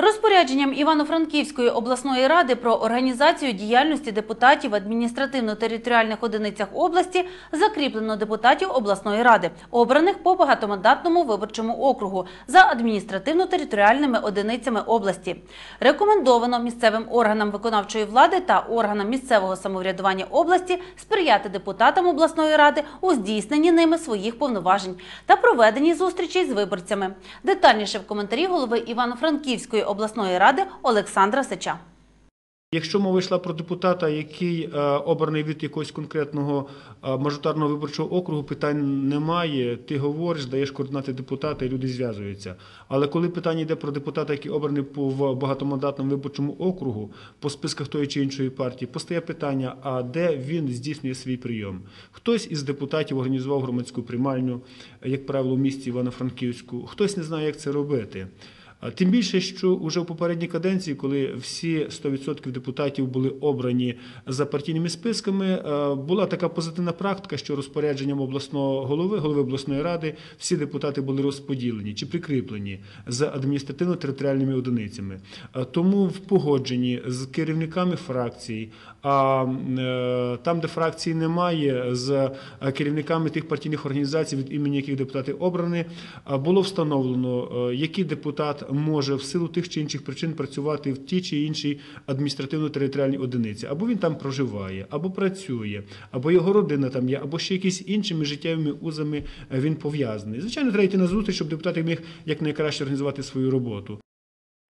Розпорядженням Івано-Франківської обласної ради про організацію діяльності депутатів в адміністративно-територіальних одиницях області закріплено депутатів обласної ради, обраних по багатомандатному виборчому округу за адміністративно-територіальними одиницями області. Рекомендовано місцевим органам виконавчої влади та органам місцевого самоврядування області сприяти депутатам обласної ради у здійсненні ними своїх повноважень та проведенні зустрічей з виборцями. Детальніше в коментарі голови Івано-Франківської обласної ради Олександра Сича. Якщо мова йшла про депутата, який е, обраний від якогось конкретного е, мажоритарного виборчого округу, питань немає. Ти говориш, даєш координати депутата, і люди зв'язуються. Але коли питання йде про депутата, який обраний по багатомандатному виборчому округу, по списках тої чи іншої партії, постає питання: а де він здійснює свій прийом? Хтось із депутатів організував громадську приймальню, як правило, в місті Івано-Франківську, хтось не знає, як це робити. Тим більше, що вже в попередній каденції, коли всі 100% депутатів були обрані за партійними списками, е, була така позитивна практика, що розпорядженням обласного голови, голови обласної ради, всі депутати були розподілені чи прикріплені з адміністративно-територіальними одиницями. Тому в погодженні з керівниками фракцій, а е, там, де фракції немає, з е, керівниками тих партійних організацій, від імені яких депутати обрані, було встановлено, який депутат може в силу тих чи інших причин працювати в тій чи іншій адміністративно-територіальній одиниці. Або він там проживає, або працює, або його родина там є, або ще якісь іншими життєвими узами е, він пов'язаний. Звичайно, треба йти на зустріч, щоб депутат міг якнайкраще організувати свою роботу.